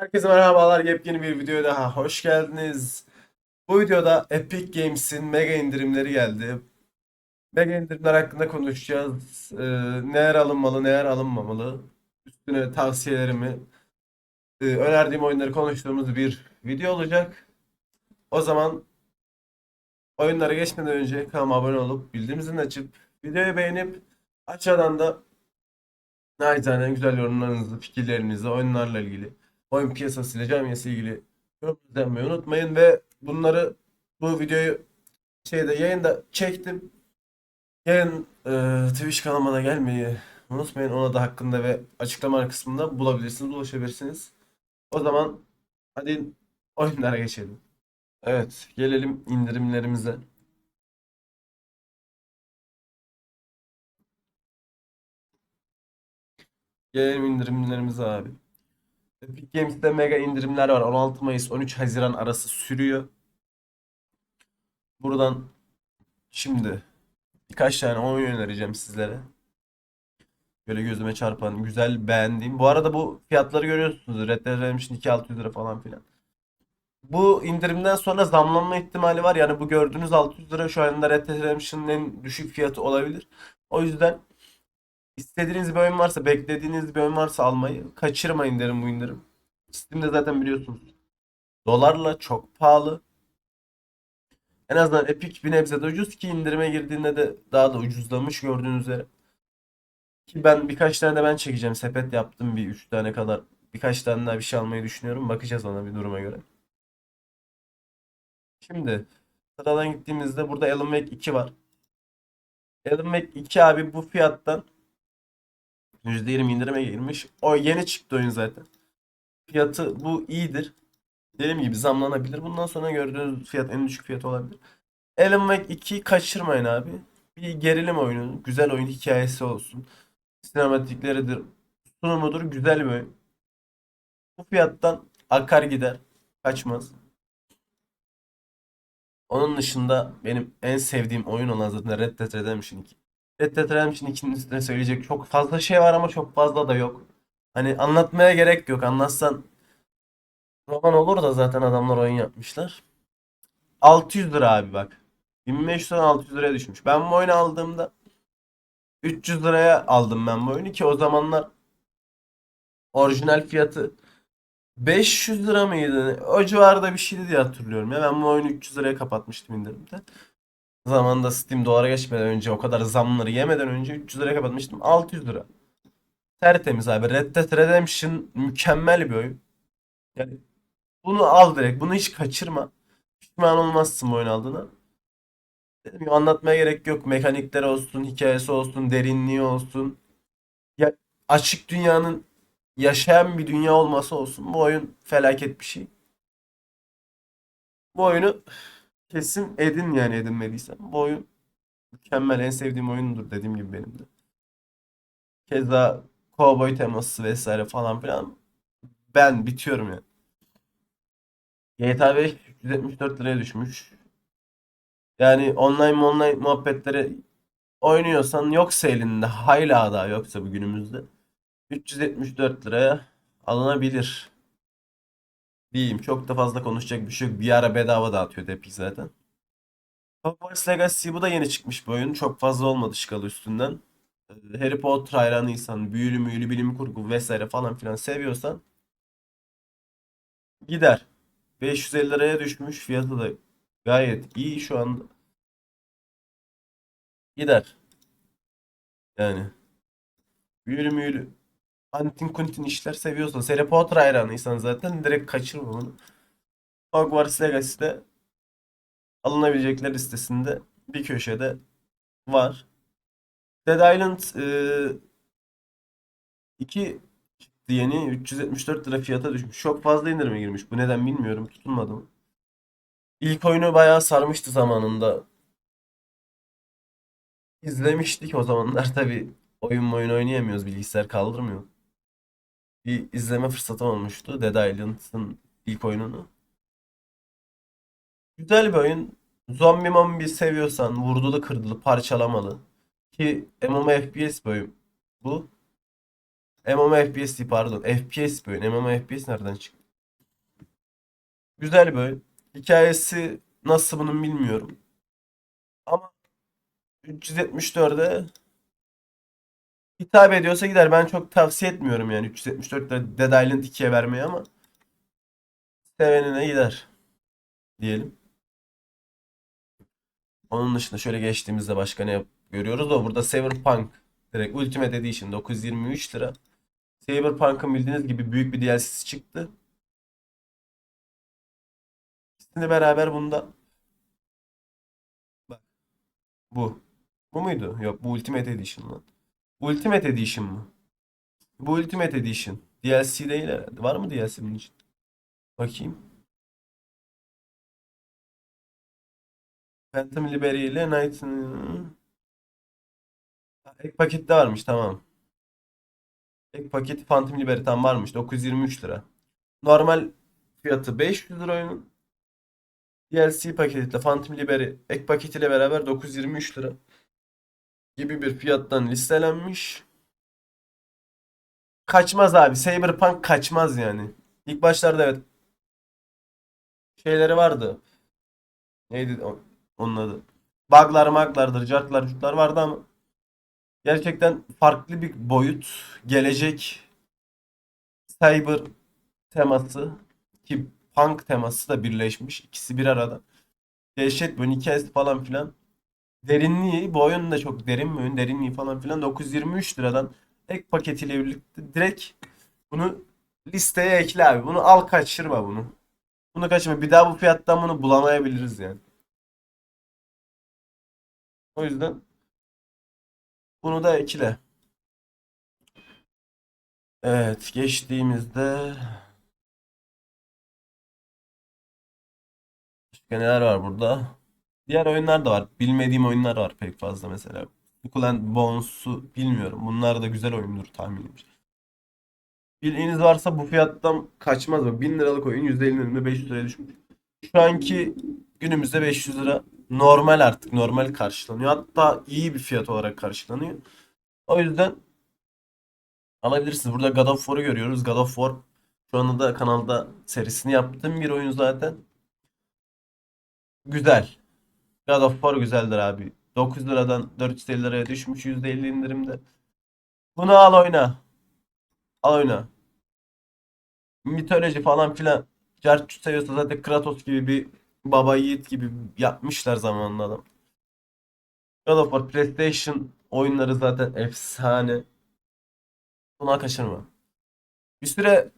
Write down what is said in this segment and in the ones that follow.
Herkese merhabalar. Yepyeni bir videoya daha hoş geldiniz. Bu videoda Epic Games'in mega indirimleri geldi. Mega indirimler hakkında konuşacağız. Ee, neler alınmalı, neler alınmamalı. Üstüne tavsiyelerimi, e, önerdiğim oyunları konuştuğumuz bir video olacak. O zaman oyunlara geçmeden önce kanalıma abone olup bildirim zilini açıp videoyu beğenip aşağıdan da nacizane güzel yorumlarınızı, fikirlerinizi oyunlarla ilgili oyun piyasasıyla camiası ilgili yorum yapmayı unutmayın ve bunları bu videoyu şeyde yayında çektim. Yayın e, Twitch kanalıma da gelmeyi unutmayın. Ona da hakkında ve açıklama kısmında bulabilirsiniz, ulaşabilirsiniz. O zaman hadi oyunlara geçelim. Evet, gelelim indirimlerimize. Gelelim indirimlerimize abi. Epic Games'te mega indirimler var. 16 Mayıs 13 Haziran arası sürüyor. Buradan şimdi birkaç tane oyun önereceğim sizlere. Böyle gözüme çarpan, güzel beğendiğim. Bu arada bu fiyatları görüyorsunuz. Red Dead Redemption 2 600 lira falan filan. Bu indirimden sonra zamlanma ihtimali var. Yani bu gördüğünüz 600 lira şu anda Red Dead Redemption'ın en düşük fiyatı olabilir. O yüzden İstediğiniz bir oyun varsa, beklediğiniz bir oyun varsa almayı kaçırmayın derim bu indirim. Steam'de zaten biliyorsunuz. Dolarla çok pahalı. En azından Epic bir nebze de ucuz ki indirime girdiğinde de daha da ucuzlamış gördüğünüz üzere. Ki ben birkaç tane de ben çekeceğim. Sepet yaptım bir 3 tane kadar. Birkaç tane daha bir şey almayı düşünüyorum. Bakacağız ona bir duruma göre. Şimdi sıradan gittiğimizde burada Alan Wake 2 var. Alan Wake 2 abi bu fiyattan %20 indirime girmiş. O yeni çıktı oyun zaten. Fiyatı bu iyidir. Dediğim gibi zamlanabilir. Bundan sonra gördüğünüz fiyat en düşük fiyat olabilir. Alan Wake 2'yi kaçırmayın abi. Bir gerilim oyunu. Güzel oyun hikayesi olsun. Sinematikleridir. Sunumudur. Güzel bir oyun. Bu fiyattan akar gider. Kaçmaz. Onun dışında benim en sevdiğim oyun olan zaten Red Dead Redemption 2. Red Dead Redemption 2'nin üstüne söyleyecek çok fazla şey var ama çok fazla da yok. Hani anlatmaya gerek yok. Anlatsan roman olur da zaten adamlar oyun yapmışlar. 600 lira abi bak. 1500'den 600 liraya düşmüş. Ben bu oyunu aldığımda 300 liraya aldım ben bu oyunu ki o zamanlar orijinal fiyatı 500 lira mıydı? O civarda bir şeydi diye hatırlıyorum ya. Ben bu oyunu 300 liraya kapatmıştım indirimde. Zamanında Steam dolara geçmeden önce o kadar zamları yemeden önce 300 liraya kapatmıştım. 600 lira. Tertemiz abi. Red Dead Redemption mükemmel bir oyun. Yani bunu al direkt. Bunu hiç kaçırma. Pişman olmazsın bu oyun aldığına. Dedim gibi anlatmaya gerek yok. Mekanikleri olsun, hikayesi olsun, derinliği olsun. Ya açık dünyanın yaşayan bir dünya olması olsun. Bu oyun felaket bir şey. Bu oyunu kesin edin yani edinmediysen. Bu oyun mükemmel en sevdiğim oyundur dediğim gibi benim de. Keza kovboy teması vesaire falan filan. Ben bitiyorum yani. GTA 5 174 liraya düşmüş. Yani online online muhabbetleri oynuyorsan yoksa elinde hala daha yoksa bu günümüzde 374 liraya alınabilir. Diyeyim. Çok da fazla konuşacak bir şey yok. Bir ara bedava dağıtıyor Epic zaten. Hogwarts Legacy bu da yeni çıkmış bir oyun. Çok fazla olmadı şkalı üstünden. Ee, Harry Potter hayranıysan, büyülü müyülü bilim kurgu vesaire falan filan seviyorsan gider. 550 liraya düşmüş. Fiyatı da gayet iyi şu anda. Gider. Yani. Büyülü müyülü. Antin kuntin işler seviyorsan, Harry Potter hayranıysan zaten direkt kaçırma bunu. Hogwarts Legacy'de alınabilecekler listesinde bir köşede var. Dead Island 2 çıktı yeni 374 lira fiyata düşmüş. Çok fazla indirime girmiş. Bu neden bilmiyorum. Tutunmadım. İlk oyunu bayağı sarmıştı zamanında. İzlemiştik o zamanlar tabi oyun oyun oynayamıyoruz. Bilgisayar kaldırmıyor. Bir izleme fırsatım olmuştu. Dead Island'ın ilk oyununu. Güzel bir oyun. Zombi mombi seviyorsan vurdulu kırdılı parçalamalı. Ki MMORPG bir oyun bu. MMORPG değil pardon. FPS bir oyun. MMORPG nereden çıktı? Güzel bir oyun. Hikayesi nasıl bunun bilmiyorum. Ama 374'e hitap ediyorsa gider. Ben çok tavsiye etmiyorum yani 374'te Dead Island 2'ye vermeyi ama sevenine gider diyelim. Onun dışında şöyle geçtiğimizde başka ne görüyoruz o burada Cyberpunk direkt Ultimate Edition 923 lira. Cyberpunk'ın bildiğiniz gibi büyük bir DLC'si çıktı. İkisini beraber bunda bu. Bu muydu? Yok bu Ultimate Edition lan. Ultimate Edition mı? Bu Ultimate Edition. DLC değil herhalde. Var mı DLC bunun için? Bakayım. Phantom Liberty ile Night... Ha, Ek pakette varmış tamam. Ek paketi Phantom Liberty'den varmış. 923 lira. Normal fiyatı 500 lira oyunun. DLC paketiyle Phantom Liberty ek paketiyle beraber 923 lira gibi bir fiyattan listelenmiş. Kaçmaz abi. Cyberpunk kaçmaz yani. İlk başlarda evet şeyleri vardı. Neydi onun adı? Bug'lar, maglardır, cartlar, curtlar vardı ama gerçekten farklı bir boyut, gelecek cyber teması ki punk teması da birleşmiş. İkisi bir arada. Dehşet böyle hikayesi falan filan. Derinliği, bu oyun da çok derin bir oyun. Derinliği falan filan 923 liradan ek paketiyle birlikte direkt bunu listeye ekle abi. Bunu al kaçırma bunu. Bunu kaçırma. Bir daha bu fiyattan bunu bulamayabiliriz yani. O yüzden bunu da ekle. Evet, geçtiğimizde başka neler var burada? Diğer oyunlar da var. Bilmediğim oyunlar var pek fazla mesela. Skull Bones'u bilmiyorum. Bunlar da güzel oyundur tahminimce. Bildiğiniz varsa bu fiyattan kaçmaz mı? 1000 liralık oyun %50 indirimde 500 liraya düşmüş. Şu anki günümüzde 500 lira normal artık. Normal karşılanıyor. Hatta iyi bir fiyat olarak karşılanıyor. O yüzden alabilirsiniz. Burada God of War'u görüyoruz. God of War şu anda da kanalda serisini yaptığım bir oyun zaten. Güzel. God of War güzeldir abi. 9 liradan 450 liraya düşmüş %50 indirimde. Bunu al oyna. Al oyna. Mitoloji falan filan. Cartçut seviyorsa zaten Kratos gibi bir baba yiğit gibi yapmışlar zamanında adam. God of War PlayStation oyunları zaten efsane. Buna kaçırma. Bir süre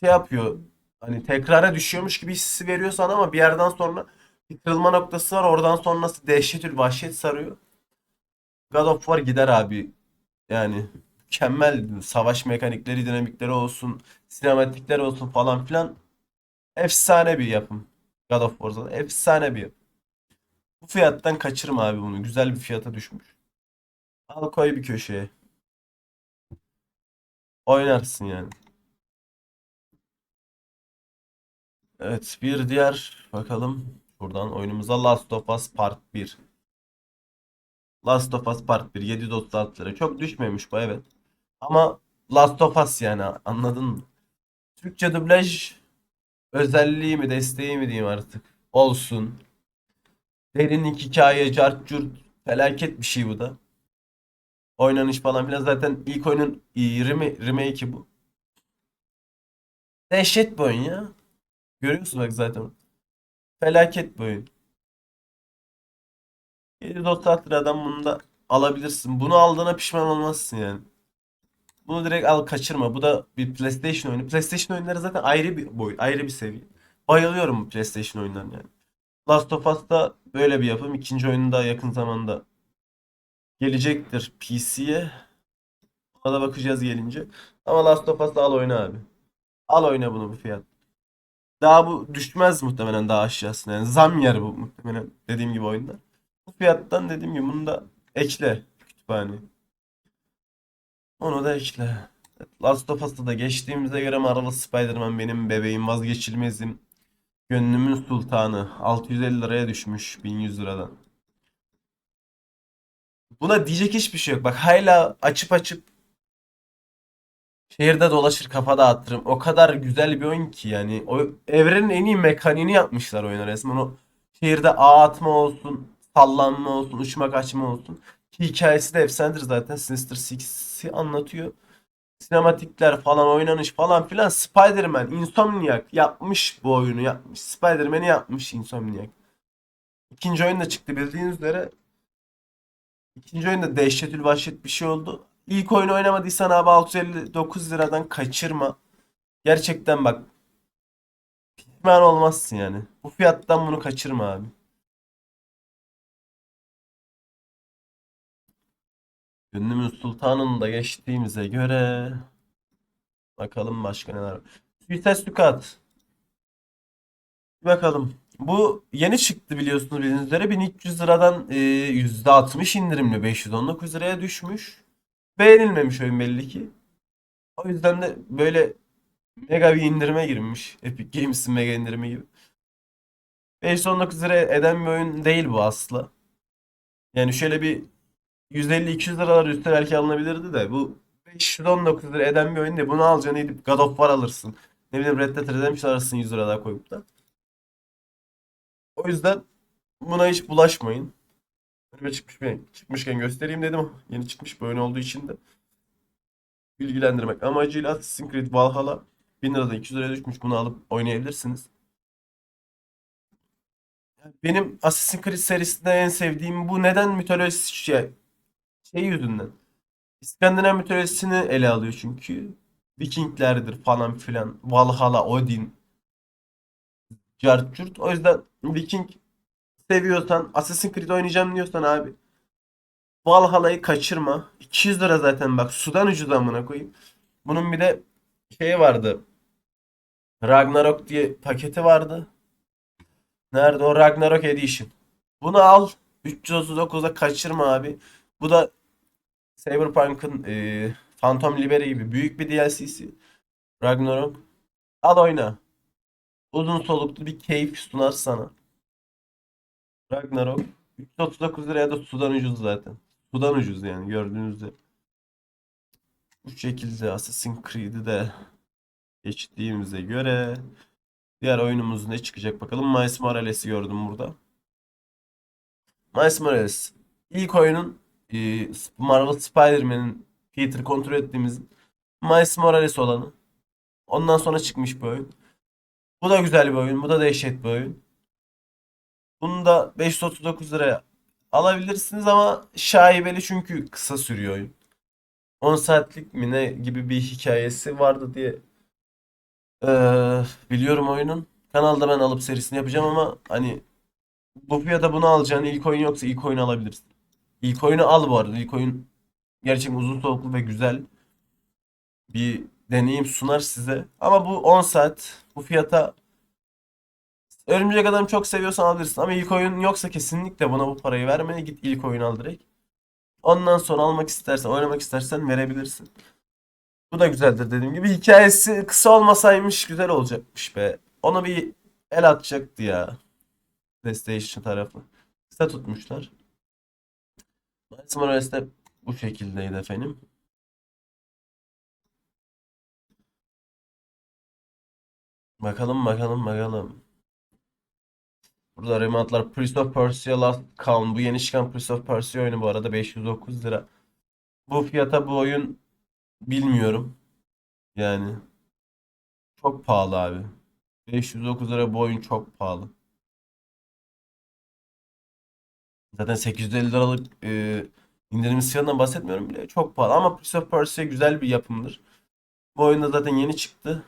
şey yapıyor. Hani tekrara düşüyormuş gibi hissi veriyor sana ama bir yerden sonra bir kırılma noktası var. Oradan sonrası dehşetül vahşet sarıyor. God of War gider abi. Yani mükemmel savaş mekanikleri, dinamikleri olsun, sinematikleri olsun falan filan. Efsane bir yapım. God of War zaten efsane bir yapım. Bu fiyattan kaçırma abi bunu. Güzel bir fiyata düşmüş. Al koy bir köşeye. Oynarsın yani. Evet bir diğer bakalım. Buradan oyunumuza Last of Us Part 1. Last of Us Part 1 736 lira. Çok düşmemiş bu evet. Ama Last of Us yani anladın mı? Türkçe dublaj özelliği mi desteği mi diyeyim artık. Olsun. Derinlik hikaye cart curt felaket bir şey bu da. Oynanış falan filan zaten ilk oyunun rem- remake'i bu. Dehşet bir oyun ya. Görüyorsun bak zaten. Felaket bir oyun. 736 liradan bunu da alabilirsin. Bunu aldığına pişman olmazsın yani. Bunu direkt al kaçırma. Bu da bir PlayStation oyunu. PlayStation oyunları zaten ayrı bir boy, ayrı bir seviye. Bayılıyorum bu PlayStation oyunlarına yani. Last of Us da böyle bir yapım. İkinci oyunu da yakın zamanda gelecektir PC'ye. Ona da bakacağız gelince. Ama Last of Us'ı al oyna abi. Al oyna bunu bu fiyat. Daha bu düşmez muhtemelen daha aşağısına. Yani zam yer bu muhtemelen dediğim gibi oyunda. Bu fiyattan dediğim gibi bunu da ekle kütüphane. Onu da ekle. Last of Us'ta da geçtiğimize göre Marvel Spider-Man benim bebeğim vazgeçilmezim. Gönlümün sultanı. 650 liraya düşmüş 1100 liradan. Buna diyecek hiçbir şey yok. Bak hala açıp açıp Şehirde dolaşır kafa dağıtırım. O kadar güzel bir oyun ki yani. O evrenin en iyi mekaniğini yapmışlar oyuna resmen. O şehirde ağ atma olsun, sallanma olsun, uçma kaçma olsun. Hikayesi de efsanedir zaten. Sinister Six'i anlatıyor. Sinematikler falan, oynanış falan filan. Spider-Man, Insomniac yapmış bu oyunu yapmış. Spider-Man'i yapmış Insomniac. İkinci oyun da çıktı bildiğiniz üzere. İkinci oyunda dehşetül vahşet bir şey oldu. İlk oyunu oynamadıysan abi 659 liradan kaçırma. Gerçekten bak pişman olmazsın yani. Bu fiyattan bunu kaçırma abi. Gönlümün sultanını da geçtiğimize göre bakalım başka neler var. Bir Bakalım. Bu yeni çıktı biliyorsunuz bildiğiniz üzere 1300 liradan e, %60 indirimli 519 liraya düşmüş. Beğenilmemiş oyun belli ki. O yüzden de böyle mega bir indirime girmiş. Epic Games'in mega indirimi gibi. 519 lira eden bir oyun değil bu asla. Yani şöyle bir 150-200 liralar üstü belki alınabilirdi de bu 519 lira eden bir oyun değil. Bunu alacaksın gidip God of War alırsın. Ne bileyim Red Dead Redemption alırsın 100 lira daha koyup da. O yüzden buna hiç bulaşmayın. Önüme çıkmış çıkmışken göstereyim dedim. Yeni çıkmış bir oyun olduğu için de bilgilendirmek amacıyla Assassin's Creed Valhalla 1000 liradan 200 liraya düşmüş. Bunu alıp oynayabilirsiniz. Benim Assassin's Creed serisinde en sevdiğim bu neden mitolojisi şey, şey yüzünden. İskandinav mitolojisini ele alıyor çünkü. Vikinglerdir falan filan. Valhalla, Odin, Cart curt. O yüzden Viking seviyorsan, Assassin's Creed oynayacağım diyorsan abi. Valhalla'yı kaçırma. 200 lira zaten bak sudan ucuz amına koyayım. Bunun bir de şey vardı. Ragnarok diye paketi vardı. Nerede o Ragnarok Edition. Bunu al. 339'a kaçırma abi. Bu da Cyberpunk'ın e, Phantom Liberty gibi büyük bir DLC'si. Ragnarok. Al oyna. Uzun soluklu bir keyif sunar sana. Ragnarok. 339 liraya da sudan ucuz zaten. Sudan ucuz yani gördüğünüzde. Bu şekilde Assassin's Creed'i de geçtiğimize göre diğer oyunumuz ne çıkacak bakalım. Miles Morales'i gördüm burada. Miles Morales ilk oyunun e, Marvel Spider-Man'in Peter'ı kontrol ettiğimiz Miles Morales olanı. Ondan sonra çıkmış bir oyun. Bu da güzel bir oyun. Bu da dehşet bir oyun. Bunu da 539 liraya alabilirsiniz ama şaibeli çünkü kısa sürüyor oyun. 10 saatlik mi ne gibi bir hikayesi vardı diye eee, biliyorum oyunun. Kanalda ben alıp serisini yapacağım ama hani bu fiyata bunu alacağın ilk oyun yoksa ilk oyunu alabilirsin. İlk oyunu al bu arada. İlk oyun gerçekten uzun soluklu ve güzel bir deneyim sunar size. Ama bu 10 saat bu fiyata Örümcek Adam'ı çok seviyorsan alabilirsin. Ama ilk oyun yoksa kesinlikle buna bu parayı verme. Git ilk oyunu al direkt. Ondan sonra almak istersen, oynamak istersen verebilirsin. Bu da güzeldir dediğim gibi. Hikayesi kısa olmasaymış güzel olacakmış be. Ona bir el atacaktı ya. PlayStation tarafı. Kısa tutmuşlar. Miles Morales de bu şekildeydi efendim. Bakalım bakalım bakalım. Burada remantlar Prince of Persia Last Crown. Bu yeni çıkan Prince of Persia oyunu bu arada 509 lira. Bu fiyata bu oyun bilmiyorum. Yani çok pahalı abi. 509 lira bu oyun çok pahalı. Zaten 850 liralık e, indirim fiyatından bahsetmiyorum bile. Çok pahalı ama Prince of Persia güzel bir yapımdır. Bu oyunda zaten yeni çıktı.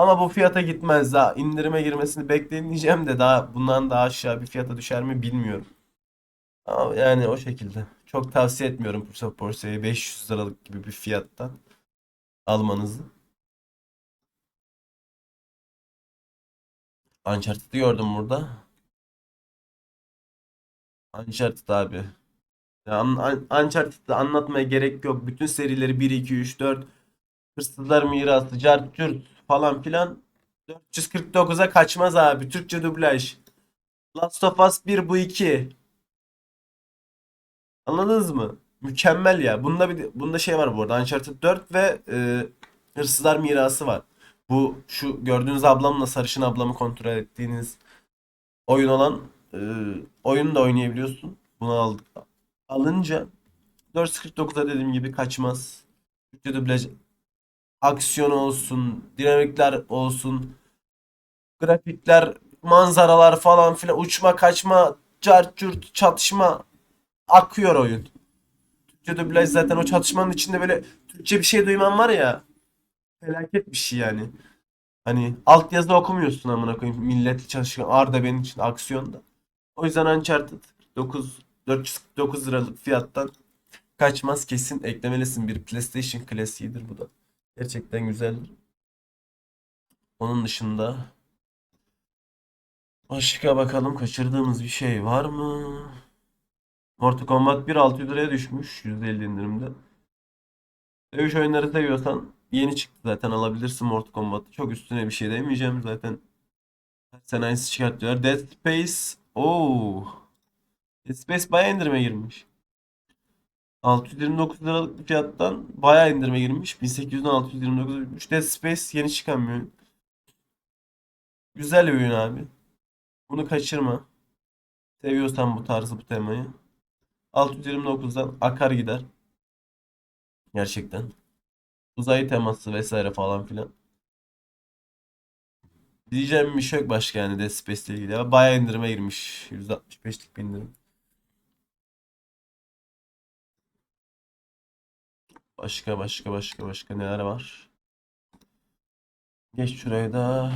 Ama bu fiyata gitmez daha. indirime girmesini bekleyin diyeceğim de daha bundan daha aşağı bir fiyata düşer mi bilmiyorum. Ama yani o şekilde. Çok tavsiye etmiyorum of Persia'yı 500 liralık gibi bir fiyattan almanızı. Uncharted'ı gördüm burada. Uncharted abi. Ya, Un- Un- Uncharted'ı anlatmaya gerek yok. Bütün serileri 1, 2, 3, 4 Hırsızlar Mirası, Cart Curt falan filan 449'a kaçmaz abi. Türkçe dublaj. Last of Us 1 bu 2. Anladınız mı? Mükemmel ya. Bunda bir bunda şey var bu arada. Uncharted 4 ve e, Hırsızlar Mirası var. Bu şu gördüğünüz ablamla sarışın ablamı kontrol ettiğiniz oyun olan e, oyunu da oynayabiliyorsun. Bunu aldık. Alınca 449'a dediğim gibi kaçmaz. Türkçe dublaj aksiyon olsun, dinamikler olsun, grafikler, manzaralar falan filan, uçma, kaçma, cart çatışma akıyor oyun. Türkçe dublaj zaten o çatışmanın içinde böyle Türkçe bir şey duyman var ya felaket bir şey yani. Hani altyazı okumuyorsun amına koyayım. Milletli çalışkan Arda benim için aksiyonda. O yüzden Uncharted 9 449 liralık fiyattan kaçmaz kesin eklemelisin bir PlayStation klasiğidir bu da. Gerçekten güzeldir. Onun dışında başka bakalım kaçırdığımız bir şey var mı? Mortal Kombat 1 600 liraya düşmüş %50 indirimde. Dövüş oyunları seviyorsan yeni çıktı zaten alabilirsin Mortal Kombat'ı. Çok üstüne bir şey demeyeceğim zaten. Her sene aynısı çıkartıyorlar. Dead Space. Oo. Dead Space bayağı indirime girmiş. 629 liralık bir fiyattan bayağı indirime girmiş. 1800'den 629'a bitmiş. Dead Space yeni çıkan bir oyun. Güzel bir oyun abi. Bunu kaçırma. Seviyorsan bu tarzı bu temayı. 629'dan akar gider. Gerçekten. Uzay teması vesaire falan filan. Diyeceğim bir şey yok başka yani Dead Space ile ilgili. Bayağı indirime girmiş. %65'lik bir indirim. Başka başka başka başka neler var? Geç şuraya da.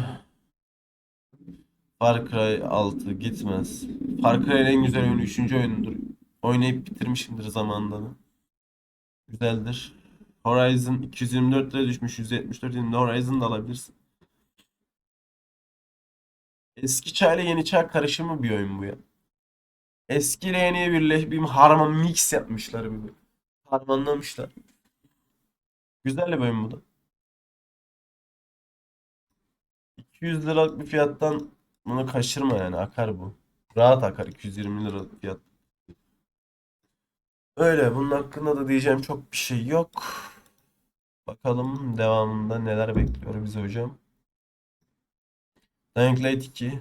Far Cry 6 gitmez. Far Cry'ın en güzel oyunu 3. oyunudur. Oynayıp bitirmişimdir zamanında da. Güzeldir. Horizon 224 lira düşmüş 174 indirimde Horizon da alabilirsin. Eski çağ ile yeni çağ karışımı bir oyun bu ya. Eski ile yeniye birleş bir harman mix yapmışlar bir. Harmanlamışlar. Güzel bir oyun bu da. 200 liralık bir fiyattan bunu kaçırma yani akar bu. Rahat akar 220 liralık fiyat. Öyle bunun hakkında da diyeceğim çok bir şey yok. Bakalım devamında neler bekliyor bizi hocam. Dying Light 2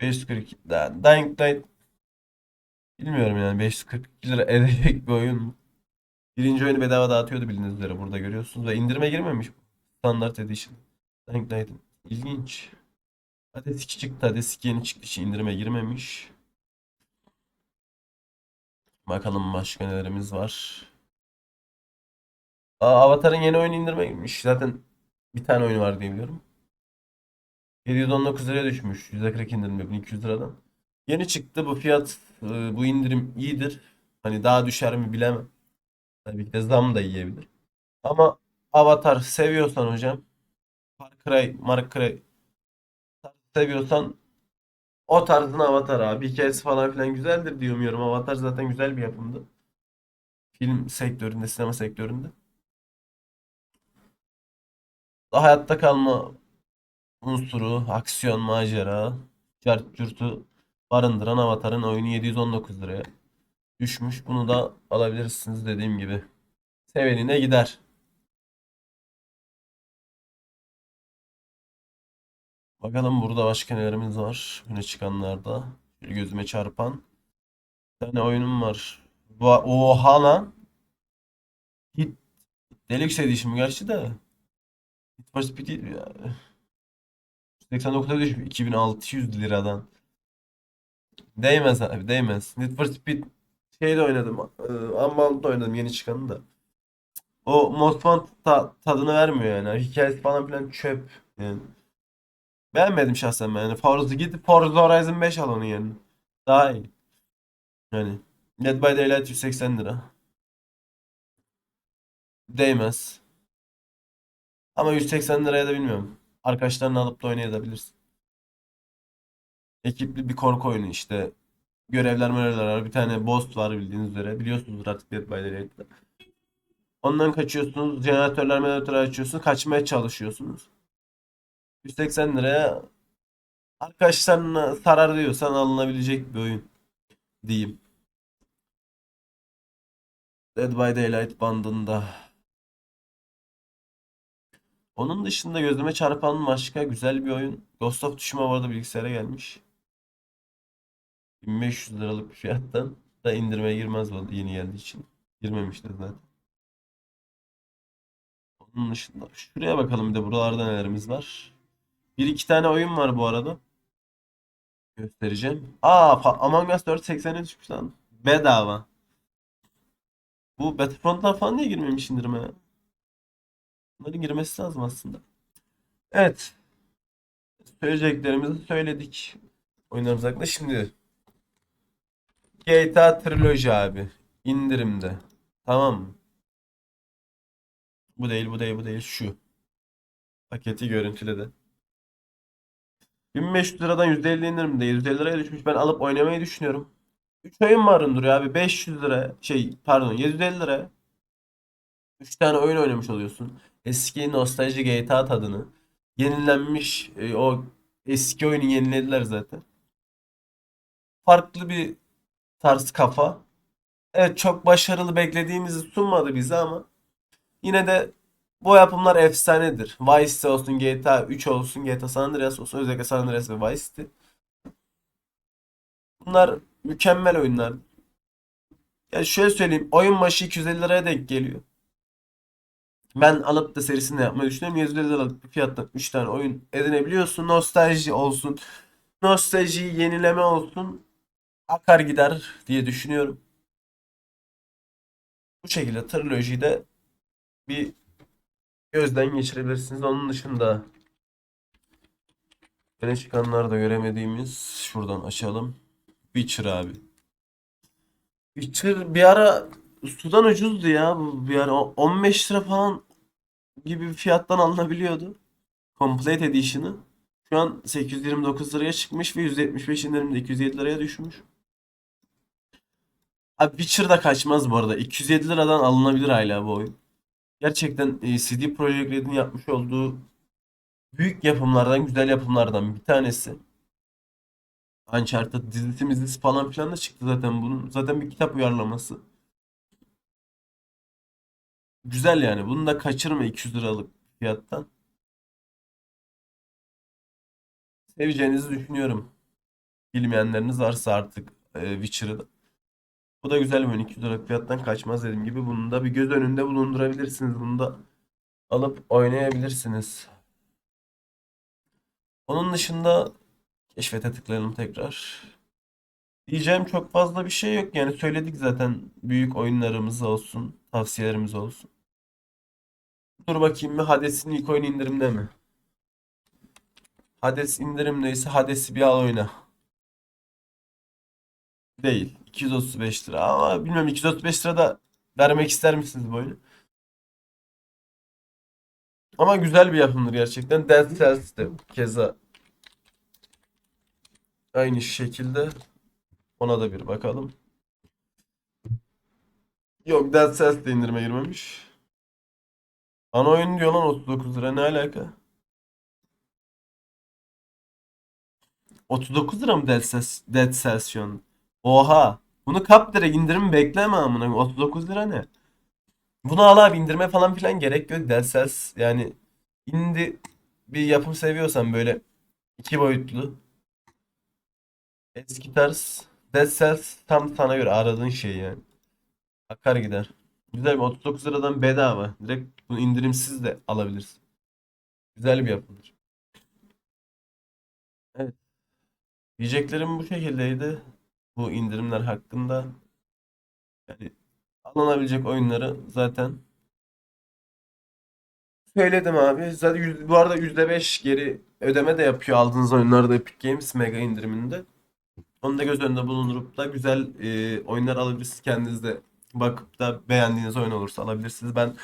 542 Da- Dying Light bilmiyorum yani 542 lira edecek bir oyun mu? Birinci oyunu bedava dağıtıyordu bildiğiniz üzere burada görüyorsunuz ve indirime girmemiş. Standart Edition. Dying Light'ın. İlginç. Hades 2 çıktı. Hades 2 yeni çıktı için indirime girmemiş. Bakalım başka nelerimiz var. Aa, Avatar'ın yeni oyunu indirime girmiş. Zaten bir tane oyunu var diye biliyorum. 719 liraya düşmüş. %40 indirim 1200 liradan. Yeni çıktı bu fiyat e, bu indirim iyidir. Hani daha düşer mi bilemem. Tabii ki de zam da yiyebilir. Ama Avatar seviyorsan hocam Far Cry, Far Cry seviyorsan o tarzın Avatar abi. Hikayesi falan filan güzeldir diye. Avatar zaten güzel bir yapımdı. Film sektöründe, sinema sektöründe. Hayatta kalma unsuru, aksiyon, macera, cart barındıran Avatar'ın oyunu 719 liraya düşmüş. Bunu da alabilirsiniz dediğim gibi. Sevenine gider. Bakalım burada başka nelerimiz var. Öne çıkanlarda. Şöyle gözüme çarpan. Bir tane oyunum var. Va- Oha lan. Hit. Deluxe Edition gerçi de. Hit for Speed ya. 89'a düşmüş 2600 liradan. Değmez abi değmez. Need for Speed şeyde oynadım. E, Unbound'da oynadım yeni çıkanı da. O Most Wanted ta- tadını vermiyor yani. Hikayesi falan filan çöp. Yani. Beğenmedim şahsen ben. Yani Forza gidip Forza Horizon 5 al onun yerine. Daha iyi. Yani. Dead by Daylight 180 lira. Değmez. Ama 180 liraya da bilmiyorum. Arkadaşlarını alıp da oynayabilirsin. Ekipli bir korku oyunu işte. Görevler görevler var. Bir tane boss var bildiğiniz üzere. Biliyorsunuz artık Dead by Daylight'ta. Ondan kaçıyorsunuz. Jeneratörler jeneratörler açıyorsunuz. Kaçmaya çalışıyorsunuz. 180 liraya arkadaşlarına sarar diyorsan alınabilecek bir oyun diyeyim. Dead by Daylight bandında. Onun dışında gözüme çarpan başka güzel bir oyun. Ghost of Tsushima bu arada bilgisayara gelmiş. 1500 liralık bir fiyattan da indirmeye girmez bu yeni geldiği için. Girmemiştir zaten. Onun dışında şuraya bakalım bir de buralarda nelerimiz var. Bir iki tane oyun var bu arada. Göstereceğim. Aa Among Us 4 80'e düşmüş lan. Bedava. Bu Battlefront'tan falan niye girmemiş indirime ya? Bunların girmesi lazım aslında. Evet. Söyleyeceklerimizi söyledik. Oyunlarımız hakkında. Şimdi GTA Trilogy abi. indirimde. Tamam mı? Bu değil, bu değil, bu değil. Şu. Paketi görüntüledi. 1500 liradan %50 indirimde. 150 liraya düşmüş. Ben alıp oynamayı düşünüyorum. 3 oyun barındırıyor abi. 500 lira. Şey pardon 750 lira. 3 tane oyun oynamış oluyorsun. Eski nostalji GTA tadını. Yenilenmiş e, o eski oyunu yenilediler zaten. Farklı bir tarz kafa. Evet çok başarılı beklediğimizi sunmadı bize ama yine de bu yapımlar efsanedir. Vice City olsun, GTA 3 olsun, GTA San Andreas olsun, özellikle San Andreas ve Vice City. Bunlar mükemmel oyunlar. Ya şöyle söyleyeyim, oyun başı 250 liraya denk geliyor. Ben alıp da serisini yapmayı düşünüyorum. 150 liralık bir fiyattan 3 tane oyun edinebiliyorsun. Nostalji olsun. Nostalji yenileme olsun. Akar gider diye düşünüyorum. Bu şekilde trilojiyi de bir gözden geçirebilirsiniz. Onun dışında öne çıkanlar da göremediğimiz şuradan açalım. Witcher abi. Witcher bir ara sudan ucuzdu ya. Bir ara o- 15 lira falan gibi bir fiyattan alınabiliyordu. Complete Edition'ı. Şu an 829 liraya çıkmış ve %75 indirimde 207 liraya düşmüş. Abi Witcher da kaçmaz bu arada. 207 liradan alınabilir hala bu oyun. Gerçekten e, CD Projekt Red'in yapmış olduğu büyük yapımlardan, güzel yapımlardan bir tanesi. Uncharted dizisi mizisi falan filan da çıktı zaten bunun. Zaten bir kitap uyarlaması. Güzel yani. Bunu da kaçırma 200 liralık fiyattan. Seveceğinizi düşünüyorum. Bilmeyenleriniz varsa artık e, Witcher'ı. Bu da güzel bir oyun. 200 liralık fiyattan kaçmaz dediğim gibi. Bunu da bir göz önünde bulundurabilirsiniz. Bunu da alıp oynayabilirsiniz. Onun dışında keşfete tıklayalım tekrar. Diyeceğim çok fazla bir şey yok. Yani söyledik zaten büyük oyunlarımız olsun, tavsiyelerimiz olsun. Dur bakayım mı Hades'in ilk oyunu indirimde mi? Hades indirimdeyse Hades'i bir al oyna. Değil. 235 lira ama bilmiyorum 235 lira da vermek ister misiniz bu oyunu? Ama güzel bir yapımdır gerçekten. Dead Cells de keza aynı şekilde ona da bir bakalım. Yok Dead Cells de indirime girmemiş. Ana oyun diyor lan 39 lira ne alaka? 39 lira mı Dead Cells, Dead Cells şu an? Oha. Bunu kap direkt indirim bekleme amına. koyayım. 39 lira ne? Bunu al abi indirme falan filan gerek yok. Dead Cells yani indi bir yapım seviyorsan böyle iki boyutlu eski tarz Dead Cells tam sana göre aradığın şey yani. Akar gider. Güzel bir 39 liradan bedava. Direkt bunu indirimsiz de alabilirsin. Güzel bir yapımdır. Evet. Diyeceklerim bu şekildeydi. Bu indirimler hakkında. Yani alınabilecek oyunları zaten söyledim abi. Zaten yüz- bu arada %5 geri ödeme de yapıyor aldığınız oyunlarda Epic Games mega indiriminde. Onu da göz önünde bulundurup da güzel e, oyunlar alabilirsiniz. Kendiniz de bakıp da beğendiğiniz oyun olursa alabilirsiniz. Ben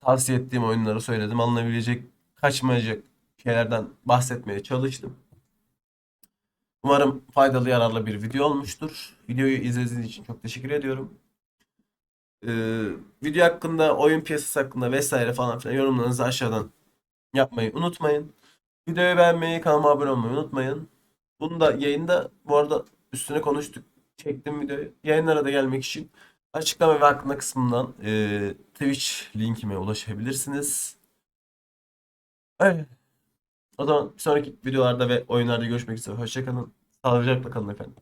tavsiye ettiğim oyunları söyledim. Alınabilecek, kaçmayacak şeylerden bahsetmeye çalıştım. Umarım faydalı, yararlı bir video olmuştur. Videoyu izlediğiniz için çok teşekkür ediyorum. Ee, video hakkında, oyun piyasası hakkında vesaire falan filan yorumlarınızı aşağıdan yapmayı unutmayın. Videoyu beğenmeyi, kanalıma abone olmayı unutmayın. Bunu da yayında bu arada üstüne konuştuk. Çektim videoyu. Yayınlara da gelmek için açıklama ve hakkında kısmından e, Twitch linkime ulaşabilirsiniz. Öyle. O zaman bir sonraki videolarda ve oyunlarda görüşmek üzere. Hoşçakalın. Sağlıcakla kalın efendim.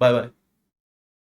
Bay bay.